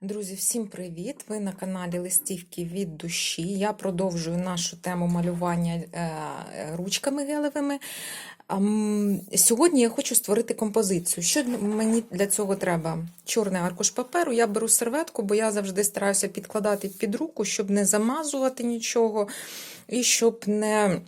Друзі, всім привіт! Ви на каналі Листівки від душі. Я продовжую нашу тему малювання е, ручками гелевими. Сьогодні я хочу створити композицію. Що мені для цього треба? Чорний аркуш паперу. Я беру серветку, бо я завжди стараюся підкладати під руку, щоб не замазувати нічого і щоб не.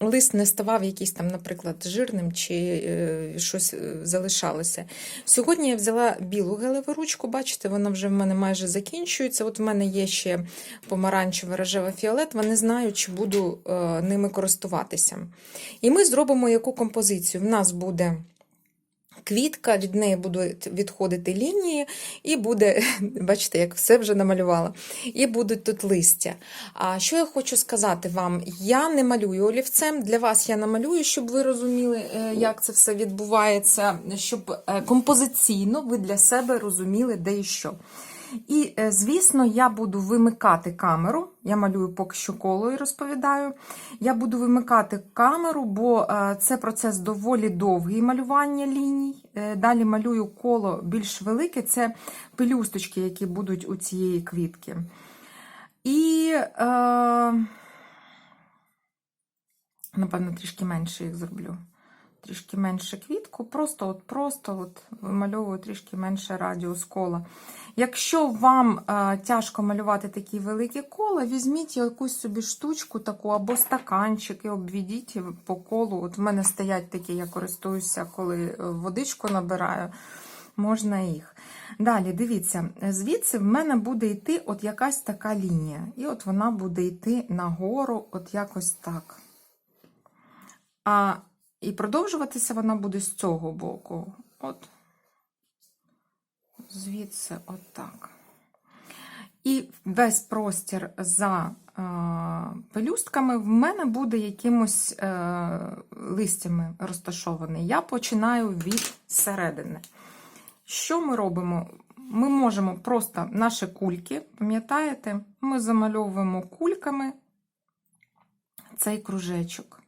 Лист не ставав якийсь там, наприклад, жирним чи е, щось е, залишалося. Сьогодні я взяла білу гелеву ручку, бачите, вона вже в мене майже закінчується. От в мене є ще помаранчева рожева фіолетова, не знаю, чи буду е, ними користуватися. І ми зробимо яку композицію. В нас буде. Квітка, від неї будуть відходити лінії, і буде, бачите, як все вже намалювала, і будуть тут листя. А що я хочу сказати вам? Я не малюю олівцем. Для вас я намалюю, щоб ви розуміли, е, як це все відбувається, щоб е, композиційно ви для себе розуміли, де і що. І, е, звісно, я буду вимикати камеру. Я малюю поки що коло і розповідаю. Я буду вимикати камеру, бо е, це процес доволі довгий малювання ліній. Е, Далі малюю коло більш велике це пелюсточки, які будуть у цієї квітки. І, е, напевно, трішки менше їх зроблю. Трішки менше квітку, просто от просто от вимальовую трішки менше радіус кола. Якщо вам е, тяжко малювати такі великі кола, візьміть якусь собі штучку таку або стаканчик і обведіть по колу. От в мене стоять такі, я користуюся, коли е, водичку набираю, можна їх. Далі, дивіться, звідси в мене буде йти от якась така лінія. І от вона буде йти нагору, от якось так. А і продовжуватися вона буде з цього боку. От. Звідси, отак. І весь простір за е, пелюстками в мене буде якимось е, листями розташований. Я починаю від середини. Що ми робимо? Ми можемо просто наші кульки, пам'ятаєте, ми замальовуємо кульками цей кружечок.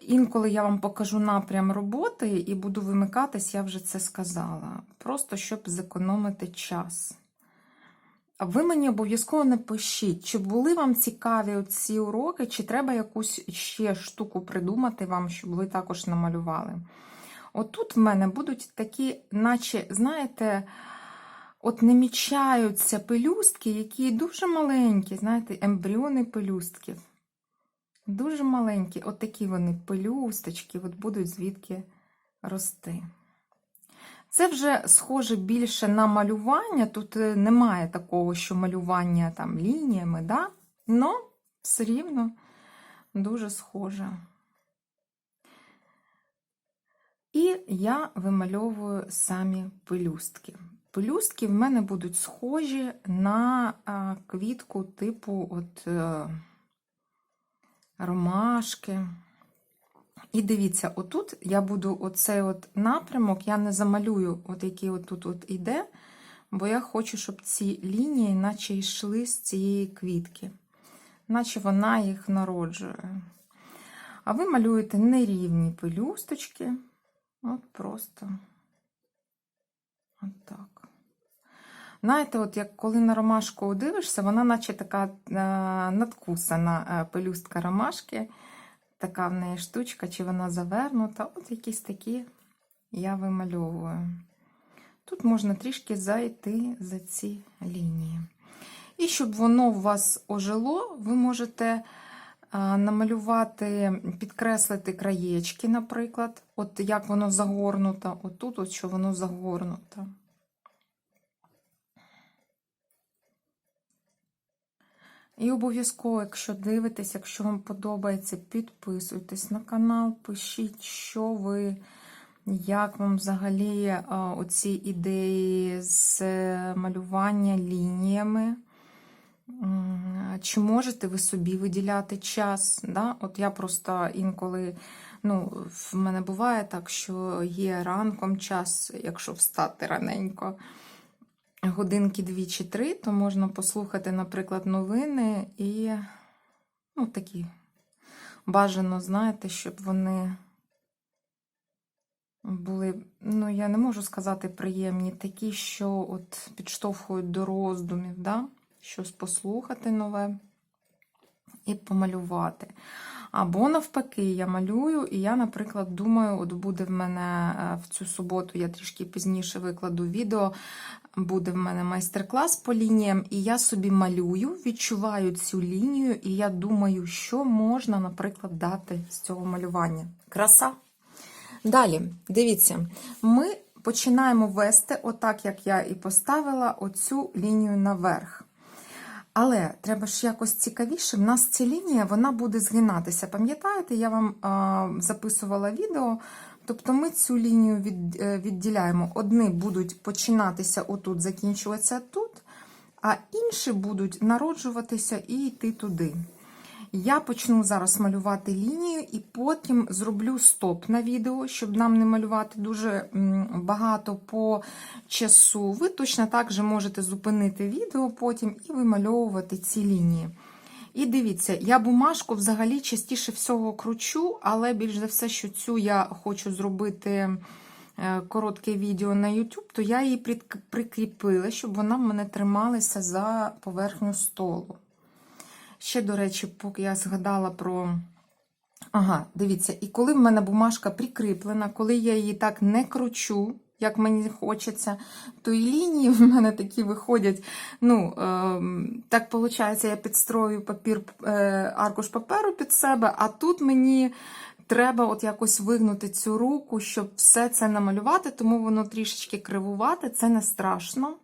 Інколи я вам покажу напрям роботи і буду вимикатись, я вже це сказала. Просто щоб зекономити час. Ви мені обов'язково напишіть, чи були вам цікаві ці уроки, чи треба якусь ще штуку придумати вам, щоб ви також намалювали. Отут в мене будуть такі, наче, знаєте, от намічаються пелюстки, які дуже маленькі, знаєте, ембріони пелюстків. Дуже маленькі, от такі вони пелюсточки, от будуть звідки рости. Це вже схоже більше на малювання. Тут е, немає такого, що малювання там лініями, да? но все рівно дуже схоже. І я вимальовую самі пелюстки. Пелюстки в мене будуть схожі на квітку типу от. Ромашки. І дивіться, отут я буду оцей от напрямок, я не замалюю, от який от тут от іде, бо я хочу, щоб ці лінії наче йшли з цієї квітки, наче вона їх народжує. А ви малюєте нерівні пелюсточки, от просто от так. Знаєте, от як коли на ромашку дивишся, вона наче така е, надкусана е, пелюстка ромашки, така в неї штучка, чи вона завернута. От якісь такі я вимальовую. Тут можна трішки зайти за ці лінії. І щоб воно у вас ожило, ви можете е, намалювати, підкреслити краєчки, наприклад, от як воно загорнуто, отут, от що воно загорнуто. І обов'язково, якщо дивитесь, якщо вам подобається, підписуйтесь на канал, пишіть, що ви, як вам взагалі а, оці ідеї з малювання лініями. Чи можете ви собі виділяти час? Да? От я просто інколи, ну, в мене буває так, що є ранком час, якщо встати раненько годинки дві чи три, то можна послухати, наприклад, новини і ну, такі бажано, знаєте, щоб вони були, ну я не можу сказати приємні, такі, що от підштовхують до роздумів, да? щось послухати нове і помалювати. Або навпаки, я малюю, і я, наприклад, думаю, от буде в мене е, в цю суботу, я трішки пізніше викладу відео, буде в мене майстер-клас по лініям, і я собі малюю, відчуваю цю лінію, і я думаю, що можна, наприклад, дати з цього малювання. Краса. Далі, дивіться, ми починаємо вести, отак, як я і поставила, оцю лінію наверх. Але треба ж якось цікавіше. В нас ця лінія вона буде згинатися. Пам'ятаєте, я вам е, записувала відео. Тобто ми цю лінію від, е, відділяємо. Одні будуть починатися отут, закінчуватися тут, а інші будуть народжуватися і йти туди. Я почну зараз малювати лінію і потім зроблю стоп на відео, щоб нам не малювати дуже багато по часу. Ви точно так же можете зупинити відео потім і вимальовувати ці лінії. І дивіться, я бумажку взагалі частіше всього кручу, але більш за все, що цю я хочу зробити е, коротке відео на YouTube, то я її прикріпила, щоб вона в мене трималася за поверхню столу. Ще, до речі, поки я згадала про. Ага, дивіться, і коли в мене бумажка прикріплена, коли я її так не кручу, як мені хочеться, то і лінії в мене такі виходять. Ну, ем, так виходить, я підстрою папір, е, аркуш паперу під себе, а тут мені треба от якось вигнути цю руку, щоб все це намалювати, тому воно трішечки кривувати, це не страшно.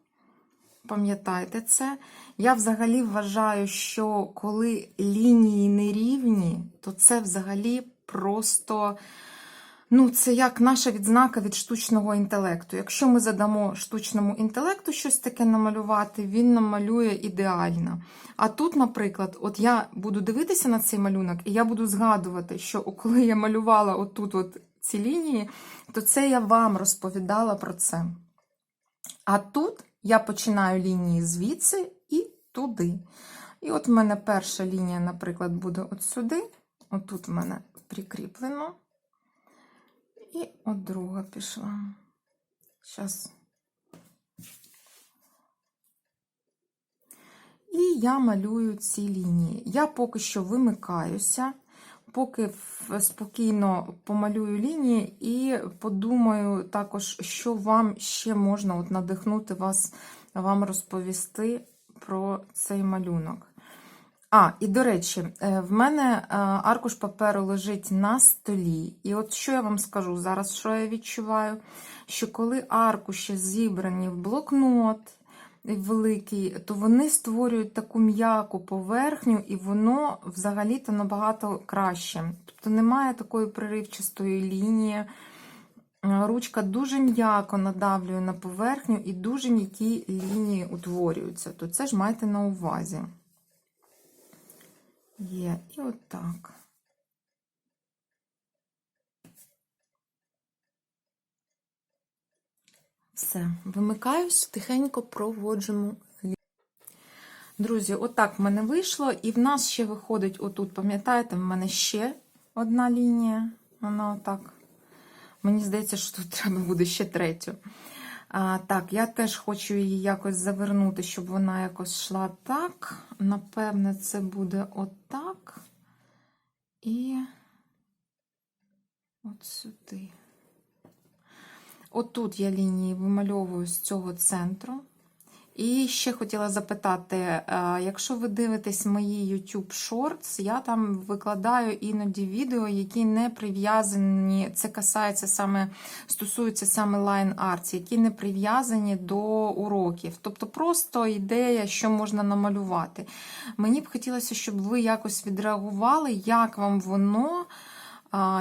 Пам'ятайте це. Я взагалі вважаю, що коли лінії нерівні, то це взагалі просто. Ну, це як наша відзнака від штучного інтелекту. Якщо ми задамо штучному інтелекту щось таке намалювати, він намалює ідеально. А тут, наприклад, от я буду дивитися на цей малюнок, і я буду згадувати, що коли я малювала отут от ці лінії, то це я вам розповідала про це. А тут я починаю лінії звідси і туди. І от в мене перша лінія, наприклад, буде от сюди. Отут в мене прикріплено. І от друга пішла. Зараз. І я малюю ці лінії. Я поки що вимикаюся, поки спокійно помалюю лінії і подумаю також, що вам ще можна от надихнути вас, вам розповісти про цей малюнок. А, і до речі, е, в мене е, аркуш паперу лежить на столі. І от що я вам скажу зараз, що я відчуваю? Що коли аркуші зібрані в блокнот великий, то вони створюють таку м'яку поверхню, і воно взагалі-то набагато краще. Тобто немає такої приривчастої лінії. Ручка дуже м'яко надавлює на поверхню і дуже м'які лінії утворюються. То це ж майте на увазі. Є, і отак. Все, вимикаюсь, тихенько проводжимо. лі- Друзі, отак в мене вийшло, і в нас ще виходить отут, пам'ятаєте, в мене ще одна лінія. Вона отак. Мені здається, що тут треба буде ще третю. А, так, я теж хочу її якось завернути, щоб вона якось йшла так. Напевне, це буде отак. І от сюди. Отут я лінії вимальовую з цього центру. І ще хотіла запитати: е, якщо ви дивитесь мої YouTube Shorts, я там викладаю іноді відео, які не прив'язані, це касається саме, стосується саме Line Arts, які не прив'язані до уроків. Тобто просто ідея, що можна намалювати. Мені б хотілося, щоб ви якось відреагували, як вам воно.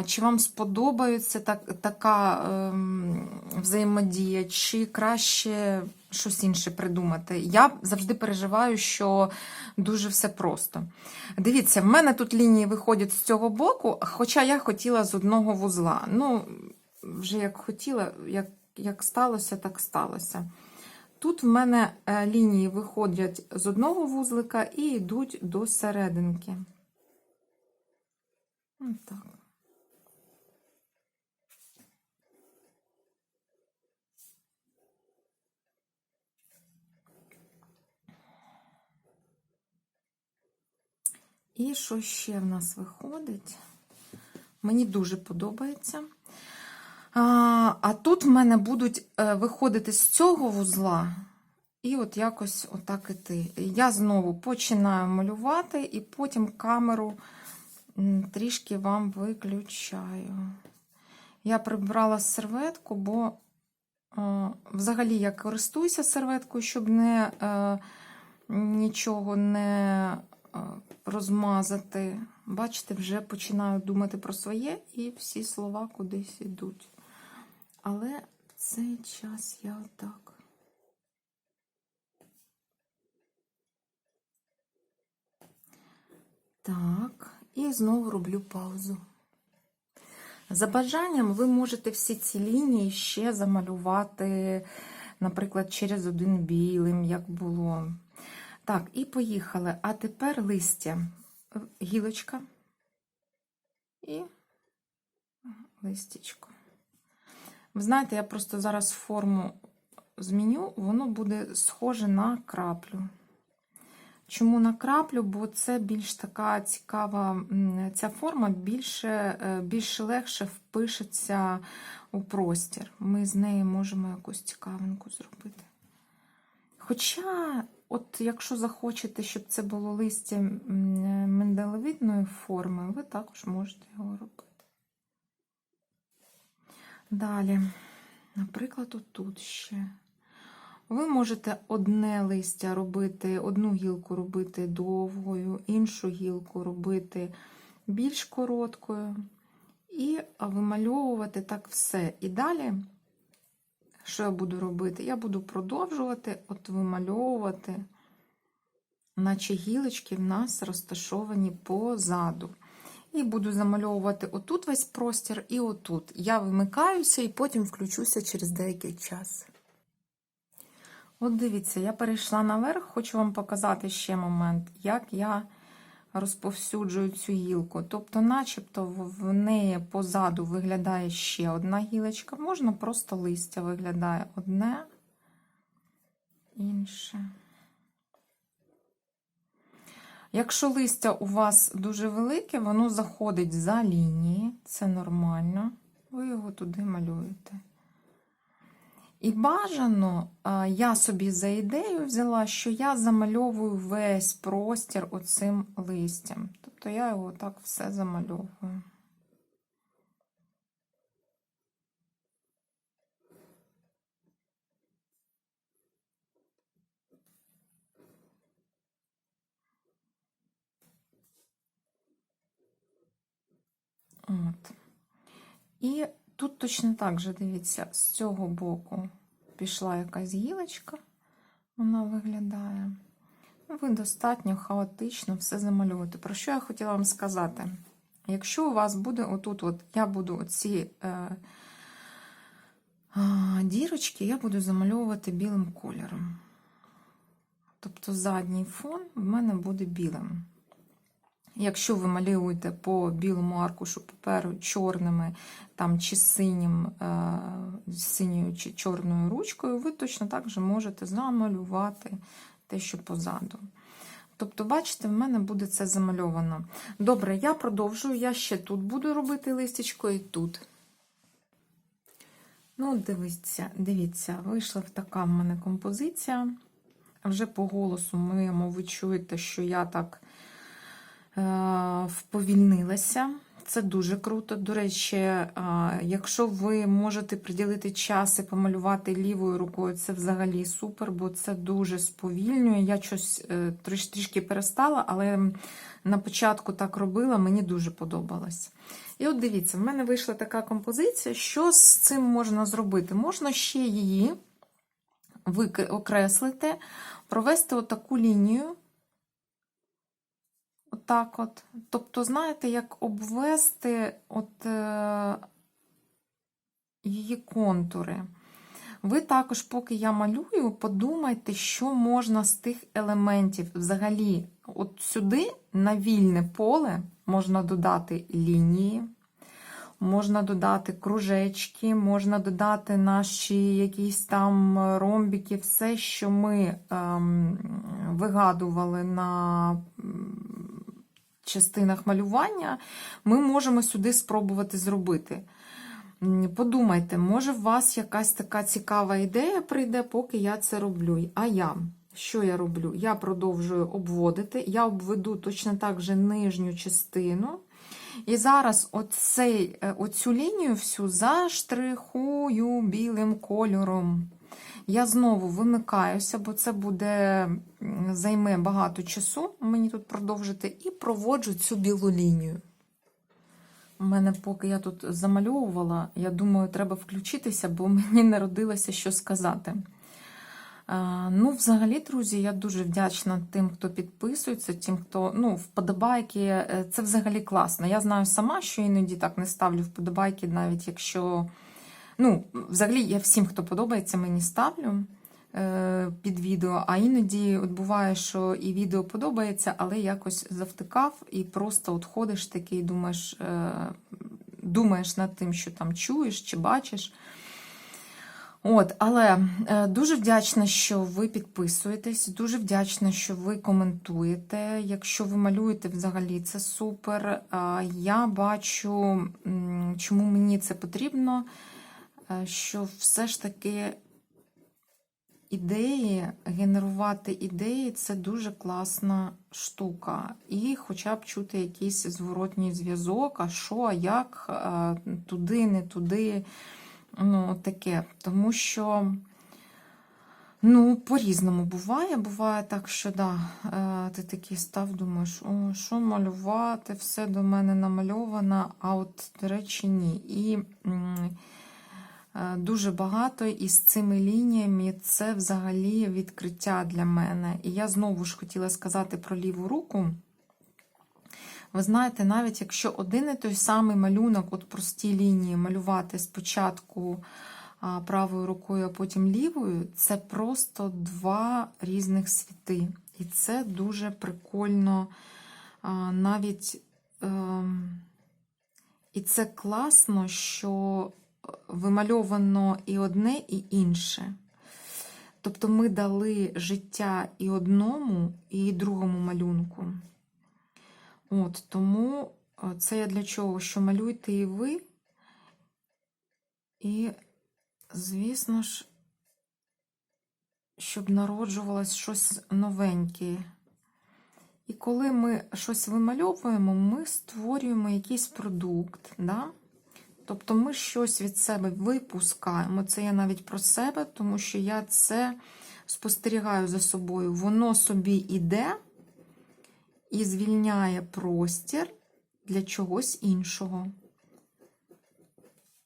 Чи вам сподобається так, така ем, взаємодія, чи краще щось інше придумати? Я завжди переживаю, що дуже все просто. Дивіться, в мене тут лінії виходять з цього боку, хоча я хотіла з одного вузла. Ну, вже як хотіла, як, як сталося, так сталося. Тут в мене е, лінії виходять з одного вузлика і йдуть до серединки. Так. І що ще в нас виходить? Мені дуже подобається. А, а тут в мене будуть е, виходити з цього вузла, і от якось отак іти. Я знову починаю малювати, і потім камеру трішки вам виключаю. Я прибрала серветку, бо е, взагалі я користуюся серветкою, щоб не, е, нічого не розмазати. Бачите, вже починаю думати про своє, і всі слова кудись йдуть. Але в цей час я отак. Так, і знову роблю паузу. За бажанням ви можете всі ці лінії ще замалювати, наприклад, через один білим, як було. Так, і поїхали. А тепер листя, гілочка і листячко. Ви знаєте, я просто зараз форму зміню, воно буде схоже на краплю. Чому на краплю? Бо це більш така цікава, ця форма більше, е, більш легше впишеться у простір. Ми з неї можемо якусь цікавинку зробити. Хоча, от якщо захочете, щоб це було листя миндалевидної форми, ви також можете його робити. Далі, наприклад, отут ще. Ви можете одне листя робити, одну гілку робити довгою, іншу гілку робити більш короткою. І вимальовувати так все. І далі, що я буду робити? Я буду продовжувати от вимальовувати, наче гілочки в нас розташовані позаду. І буду замальовувати отут весь простір і отут. Я вимикаюся і потім включуся через деякий час. От дивіться, я перейшла наверх, хочу вам показати ще момент, як я розповсюджую цю гілку. Тобто, начебто, в неї позаду виглядає ще одна гілочка, можна просто листя виглядає одне, інше. Якщо листя у вас дуже велике, воно заходить за лінії, це нормально, ви його туди малюєте. І бажано, я собі за ідею взяла, що я замальовую весь простір оцим листям. Тобто я його так все замальовую. От. І тут точно так же, дивіться, з цього боку пішла якась гілочка, вона виглядає. Ви достатньо хаотично все замалювати. Про що я хотіла вам сказати? Якщо у вас буде отут, от я буду оці е, е, дірочки, я буду замальовувати білим кольором. Тобто задній фон в мене буде білим. Якщо ви малюєте по білому аркушу паперу чорними там, чи синім, е, синьою чи чорною ручкою, ви точно так же можете замалювати те, що позаду. Тобто, бачите, в мене буде це замальовано. Добре, я продовжую, я ще тут буду робити листячко і тут. Ну, дивіться, дивіться, вийшла така в мене композиція. Вже по голосу моєму ви чуєте, що я так. Е, вповільнилася. Це дуже круто. До речі, е, якщо ви можете приділити час і помалювати лівою рукою, це взагалі супер, бо це дуже сповільнює. Я щось е, трішки перестала, але на початку так робила, мені дуже подобалось. І от дивіться, в мене вийшла така композиція. Що з цим можна зробити? Можна ще її окреслити, провести отаку лінію. Отак от. Тобто, знаєте, як обвести от, е, її контури. Ви також, поки я малюю, подумайте, що можна з тих елементів взагалі, от сюди, на вільне поле, можна додати лінії, можна додати кружечки, можна додати наші якісь там ромбики, все, що ми ем, вигадували на частинах малювання, ми можемо сюди спробувати зробити. Подумайте, може, у вас якась така цікава ідея прийде, поки я це роблю. А я, що я роблю? Я продовжую обводити, я обведу точно так же нижню частину. І зараз оцей, е, оцю лінію всю заштрихую білим кольором. Я знову вимикаюся, бо це буде займе багато часу мені тут продовжити, і проводжу цю білу лінію. У мене, поки я тут замальовувала, я думаю, треба включитися, бо мені не родилося, що сказати. Ну, взагалі, друзі, я дуже вдячна тим, хто підписується, тим, хто ну, вподобайки. е, Це взагалі класно. Я знаю сама, що іноді так не ставлю вподобайки, навіть якщо. Ну, взагалі, я всім, хто подобається, мені ставлю е, під відео. А іноді от буває, що і відео подобається, але якось завтикав, і просто от ходиш такий, думаєш, е, думаєш над тим, що там чуєш чи бачиш. От, але е, дуже вдячна, що ви підписуєтесь, дуже вдячна, що ви коментуєте. Якщо ви малюєте взагалі, це супер. Я бачу, чому мені це потрібно, що все ж таки ідеї, генерувати ідеї це дуже класна штука. І хоча б чути якийсь зворотній зв'язок, а що, а як, е, туди, не туди. Ну, таке. Тому що, ну, по-різному буває. Буває так, що да, е, ти такий став, думаєш, о, що малювати, все до мене намальовано, а от, до речі, ні. І е, дуже багато із цими лініями це взагалі відкриття для мене. І я знову ж хотіла сказати про ліву руку. Ви знаєте, навіть якщо один і той самий малюнок, от прості лінії, малювати спочатку правою рукою, а потім лівою, це просто два різних світи. І це дуже прикольно. Навіть ем, і це класно, що вимальовано і одне, і інше. Тобто ми дали життя і одному, і другому малюнку. От, тому е, це я для чого? Що малюйте і ви. І, звісно ж, щоб народжувалось щось новеньке. І коли ми щось вимальовуємо, ми створюємо якийсь продукт. Да? Тобто ми щось від себе випускаємо. Це я навіть про себе, тому що я це спостерігаю за собою. Воно собі іде і звільняє простір для чогось іншого.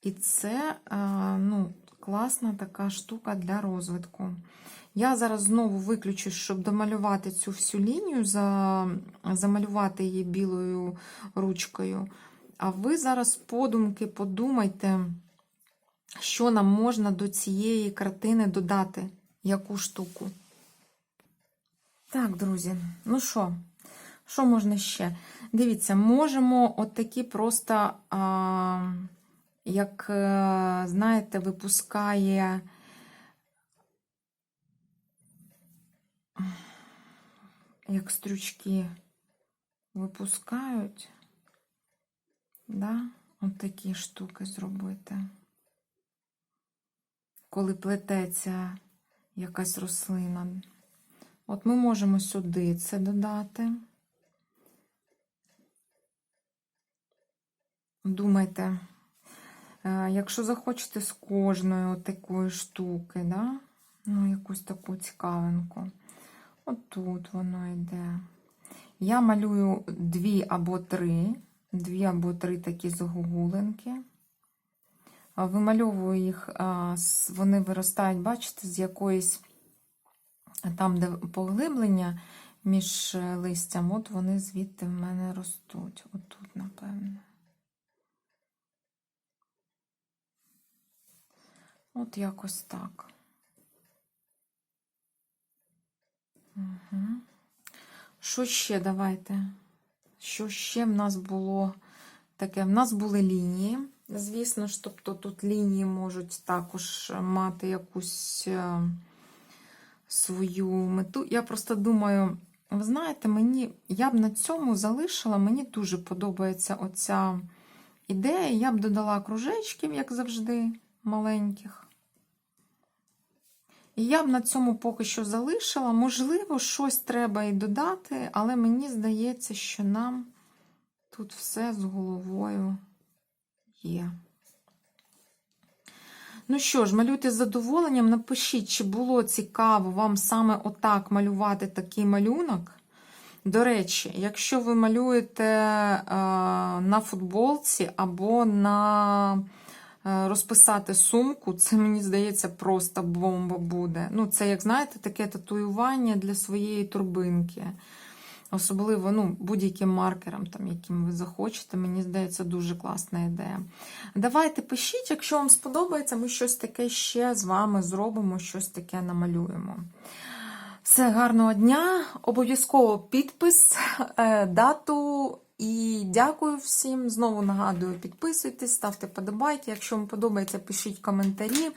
І це ну, класна така штука для розвитку. Я зараз знову виключу, щоб домалювати цю всю лінію, замалювати її білою ручкою. А ви зараз подумки подумайте, що нам можна до цієї картини додати, яку штуку. Так, друзі, ну що? Що можна ще? Дивіться, можемо от такі просто, а, як, знаєте, випускає. Як стрючки випускають, да? от такі штуки зробити. Коли плететься якась рослина. От ми можемо сюди це додати. Думайте, е, якщо захочете з кожної такої штуки, да? ну, якусь таку цікавинку, отут воно йде. Я малюю дві або три, дві або три такі загугулинки. Вимальовую їх, вони виростають, бачите, з якоїсь, там, де поглиблення між листям, от вони звідти в мене ростуть. Отут, напевне. От якось так. Угу. Що ще давайте? Що ще в нас було таке? В нас були лінії. Звісно ж, тобто тут лінії можуть також мати якусь е, свою мету. Я просто думаю, Ви знаєте, мені я б на цьому залишила, мені дуже подобається оця ідея. Я б додала кружечків, як завжди, маленьких. Я б на цьому поки що залишила. Можливо, щось треба і додати, але мені здається, що нам тут все з головою є. Ну що ж, малюйте з задоволенням, напишіть, чи було цікаво вам саме отак малювати такий малюнок. До речі, якщо ви малюєте е, на футболці або на розписати сумку, це, мені здається, просто бомба буде. Ну, це, як знаєте, таке татуювання для своєї турбинки. Особливо ну, будь-яким маркером, там, яким ви захочете, мені здається, дуже класна ідея. Давайте пишіть, якщо вам сподобається, ми щось таке ще з вами зробимо, щось таке намалюємо. Все, гарного дня! Обов'язково підпис, е, дату. І дякую всім. Знову нагадую, підписуйтесь, ставте подобайки. Якщо вам подобається, пишіть коментарі,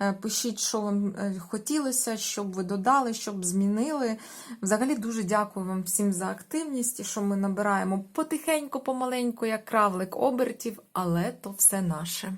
е, пишіть, що вам е, хотілося, щоб ви додали, щоб змінили. Взагалі дуже дякую вам всім за активність що ми набираємо потихеньку, помаленьку, як кравлик обертів, але то все наше.